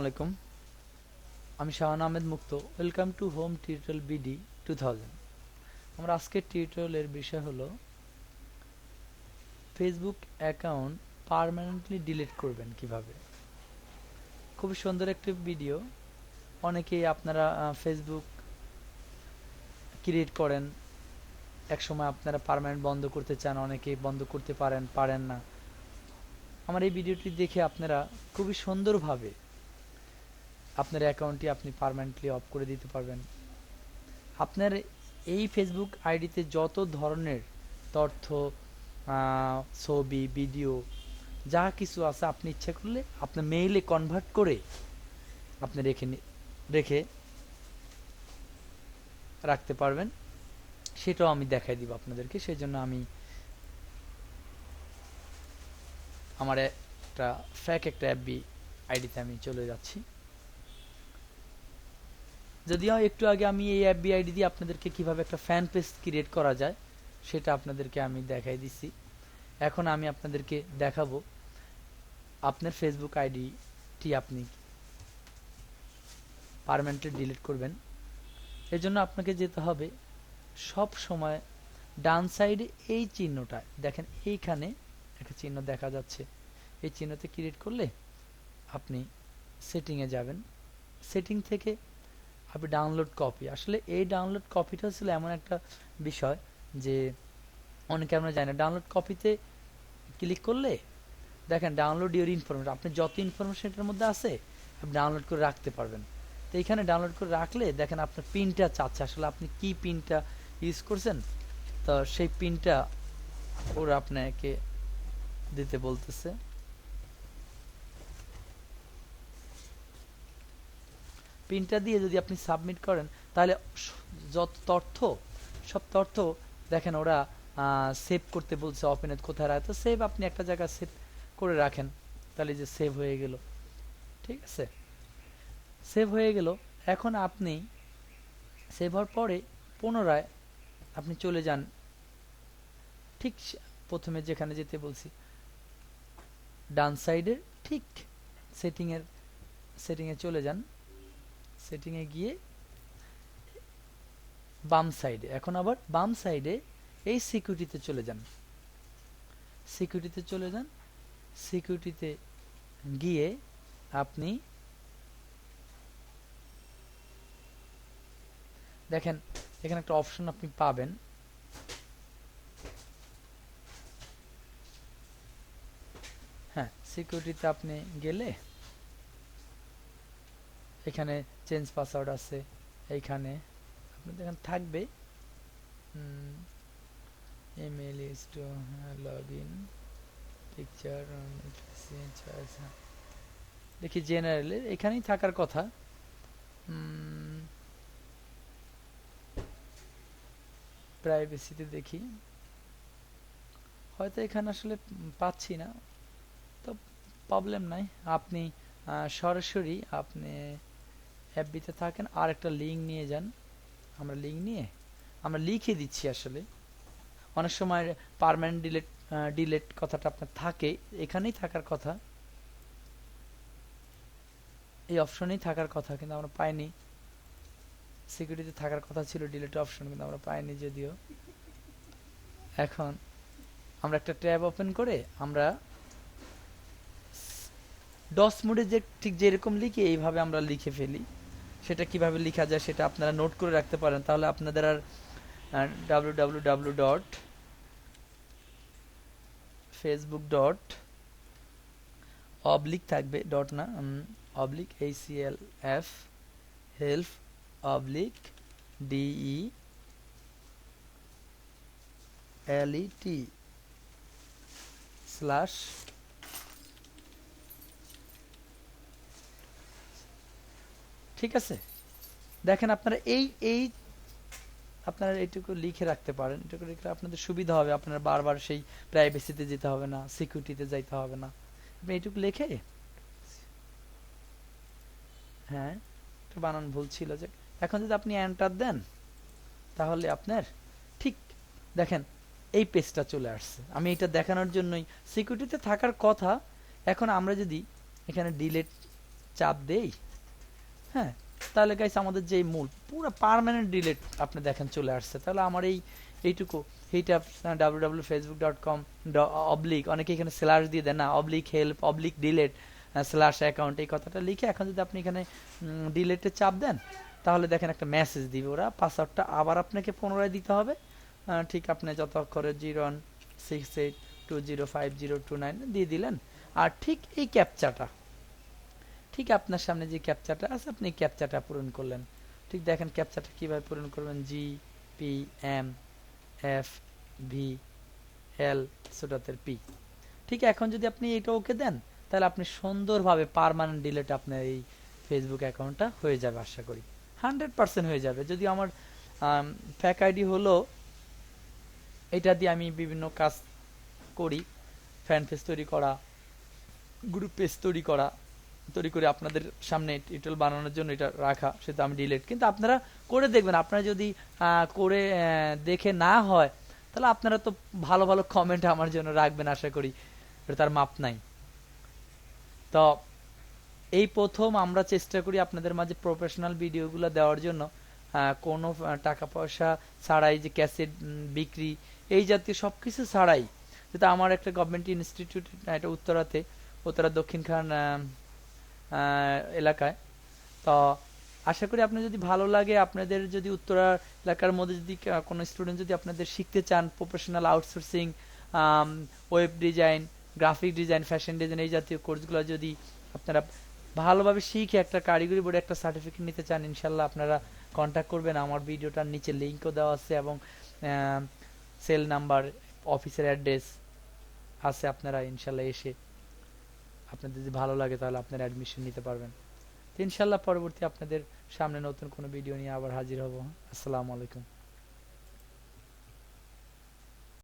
আলাইকুম। আমি Shahan Ahmed Mukto. Welcome to home tutorial BD two thousand আমরা আজকের টিউটোরিয়ালের বিষয় হলো ফেসবুক অ্যাকাউন্ট পার্মানেন্টলি ডিলিট করবেন কীভাবে? খুবই সুন্দর একটি ভিডিও অনেকেই আপনারা ফেসবুক ক্রিয়েট করেন। এক সময় আপনারা পার্মানেন্ট বন্ধ করতে চান, অনেকেই বন্ধ করতে পারেন পারেন না। আমার এই ভিডিওটি দেখে আপনারা খুবই সুন্দরভাবে আপনার অ্যাকাউন্টটি আপনি পারমানেন্টলি অফ করে দিতে পারবেন। আপনার এই ফেসবুক আইডিতে যত ধরনের তথ্য ছবি ভিডিও যা কিছু আছে আপনি ইচ্ছে করলে আপনার মেইলে কনভার্ট করে আপনি রেখে রেখে রাখতে পারবেন। সেটাও আমি দেখাই দিব আপনাদেরকে সেই জন্য আমি আমার একটা ফ্যাক একটা অ্যাপবি আইডিতে আমি চলে যাচ্ছি। যদিও একটু আগে আমি এই অ্যাপবি আইডি দিয়ে আপনাদেরকে কীভাবে একটা ফ্যান পেজ ক্রিয়েট করা যায়, সেটা আপনাদেরকে আমি দেখাই দিছি। এখন আমি আপনাদেরকে দেখাবো আপনার ফেসবুক আইডিটি আপনি পারমানেন্টলি ডিলিট করবেন। এর জন্য আপনাকে যেতে হবে সব সময় ডান সাইডে এই চিহ্নটা, দেখেন এইখানে একটা চিহ্ন দেখা যাচ্ছে। এই চিহ্নতে ক্রিয়েট করলে আপনি সেটিংয়ে যাবেন। সেটিং থেকে আপনি ডাউনলোড কপি আসলে এই ডাউনলোড কপিটা ছিল এমন একটা বিষয় যে অনেকে আমরা জানি না ডাউনলোড কপিতে ক্লিক করলে দেখেন ডাউনলোড ইউর ইনফরমেশন আপনি যত ইনফরমেশন এটার মধ্যে আছে, আপনি ডাউনলোড করে রাখতে পারবেন। তো এখানে ডাউনলোড করে রাখলে দেখেন আপনার পিনটা চাচ্ছে, আসলে আপনি কি পিনটা ইউজ করছেন? তো সেই পিনটা ওরা আপনাকে দিতে বলতেছে। পিনটা দিয়ে যদি আপনি সাবমিট করেন, তাহলে যত তথ্য, সব তথ্য দেখেন ওরা সেভ করতে বলছে ওপেনে কোথায় রাখে। তো সেভ আপনি একটা জায়গায় সেভ করে রাখেন, তাহলে যে সেভ হয়ে গেল, ঠিক আছে? সেভ হয়ে গেল, এখন আপনি সেভ হওয়ার পরে পুনরায় আপনি চলে যান, ঠিক প্রথমে যেখানে যেতে বলছি, ডান সাইডের ঠিক সেটিংয়ের সেটিংয়ে চলে যান। সেটিংয়ে গিয়ে বাম সাইডে এখন আবার বাম সাইডে এই সিকিউরিটিতে চলে যান। সিকিউরিটিতে চলে যান। সিকিউরিটিতে গিয়ে আপনি দেখেন, এখানে একটা অপশন আপনি পাবেন। হ্যাঁ সিকিউরিটিতে আপনি গেলে এখানে চেঞ্জ পাসওয়ার্ড আছে, এইখানে। আপনি দেখেন থাকবে email is to log in picture দেখি জেনারেলের এখানেই থাকার কথা। প্রাইভেসিতে দেখি। হয়তো এখানে আসলে পাচ্ছি না। তো প্রবলেম নাই। আপনি সরাসরি আপনি এফবিতে থাকেন আর একটা লিঙ্ক নিয়ে যান। আমরা লিঙ্ক নিয়ে? আমরা লিখে দিচ্ছি আসলে। অনেক সময় পারমানেন্ট ডিলেট ডিলেট কথাটা আপনার থাকে, এখানেই থাকার কথা। এই অপশনেই থাকার কথা, কিন্তু আমরা পাইনি। সিকিউরিটিতে থাকার কথা ছিল ডিলেট অপশন কিন্তু আমরা পাইনি যদিও। এখন আমরা একটা ট্যাব ওপেন করে আমরা ডস মোডে যে ঠিক যেরকম লিখি, এইভাবে আমরা লিখে ফেলি। সেটা কীভাবে লেখা যায় সেটা আপনারা নোট করে রাখতে পারেন। তাহলে আপনাদের আর W W dot Facebook dot oblique থাকবে ডট না অবলিক এই C L F help oblique D E L E T slash ঠিক আছে? দেখেন আপনারা এই এই আপনারা এইটুকু লিখে রাখতে পারেন। এটুকু লিখলে আপনাদের সুবিধা হবে। আপনার বারবার সেই প্রাইভেসিতে যেতে হবে না সিকিউরিটিতে যাইতে হবে না। আপনি এইটুকু লিখে হ্যাঁ একটু বানান ভুল ছিল যে, এখন যদি আপনি এন্টার দেন, তাহলে আপনার ঠিক, দেখেন এই পেজটা চলে আসছে। আমি এটা দেখানোর জন্যই সিকিউরিটিতে থাকার কথা, এখন আমরা যদি এখানে ডিলেট চাপ দেই হ্যাঁ তাহলে গাইস আমাদের যে মূল, পুরো পার্মানেন্ট ডিলেট আপনি দেখেন চলে আসছে। তাহলে আমার এই, এইটুকু এইটা W W Facebook dot com oblique অনেকে এখানে স্ল্যাশ দিয়ে দেন, না oblique help oblique delete slash account এই কথাটা লিখে এখন যদি আপনি এখানে ডিলেটে চাপ দেন, তাহলে দেখেন একটা মেসেজ দিবে ওরা পাসওয়ার্ডটা আবার আপনাকে পুনরায় দিতে হবে। ঠিক আপনি যত অক্ষরে zero one six eight two zero five zero two nine দিয়ে দিলেন। আর ঠিক এই ক্যাপচাটা ঠিক আপনার সামনে যে ক্যাপচাটা আছে, আপনি ক্যাপচাটা পূরণ করলেন। ঠিক দেখেন ক্যাপচাটা কীভাবে পূরণ করবেন? G P M F V L ছোটাতের P ঠিক এখন যদি আপনি এটা ওকে দেন, তাহলে আপনি সুন্দরভাবে পারমানেন্ট ডিলেট আপনার এই ফেসবুক অ্যাকাউন্টটা হয়ে যাবে আশা করি। হান্ড্রেড পার্সেন্ট হয়ে যাবে। যদি আমার ফ্যাক আইডি হলো, এটা দিয়ে আমি বিভিন্ন কাজ করি। ফ্যান পেজ তৈরি করা গ্রুপ পেজ তৈরি করা তৈরি করে আপনাদের সামনে টিটল বানানোর জন্য এটা রাখা সেটা আমি ডিলিট। কিন্তু আপনারা করে দেখবেন আপনারা যদি করে দেখে না হয় তাহলে আপনারা তো ভালো ভালো কমেন্ট আমার জন্য রাখবেন আশা করি। এটা তার মাপ নাই। তো এই প্রথম আমরা চেষ্টা করি আপনাদের মাঝে প্রফেশনাল ভিডিওগুলো দেওয়ার জন্য কোনো টাকা পয়সা ছাড়াই যে ক্যাসেট বিক্রি এই জাতীয় সবকিছু ছাড়াই। যেটা আমার একটা গভর্নমেন্ট ইনস্টিটিউট এটা উত্তরাতে উত্তরা দক্ষিণ খান আহ, আহ, এলাকায়। তো আশা করি আপনার যদি ভালো লাগে, আপনাদের যদি উত্তরা এলাকার মধ্যে যদি কোনো স্টুডেন্ট যদি আপনাদের শিখতে চান professional outsourcing web design graphic design fashion design এই জাতীয় কোর্সগুলো যদি আপনারা ভালোভাবে শিখে একটা কারিগরি বোর্ডে একটা সার্টিফিকেট নিতে চান, ইনশাল্লাহ আপনারা কন্ট্যাক্ট করবেন। আমার ভিডিওটার নিচে লিঙ্কও দেওয়া আছে এবং সেল নাম্বার অফিসের অ্যাড্রেস আছে আপনারা, ইনশাল্লাহ এসে আপনাদের যদি ভালো লাগে তাহলে আপনারা অ্যাডমিশন নিতে পারবেন। তো ইনশাল্লাহ পরবর্তী আপনাদের সামনে নতুন কোনো ভিডিও নিয়ে আবার হাজির হব। আসসালামু আলাইকুম।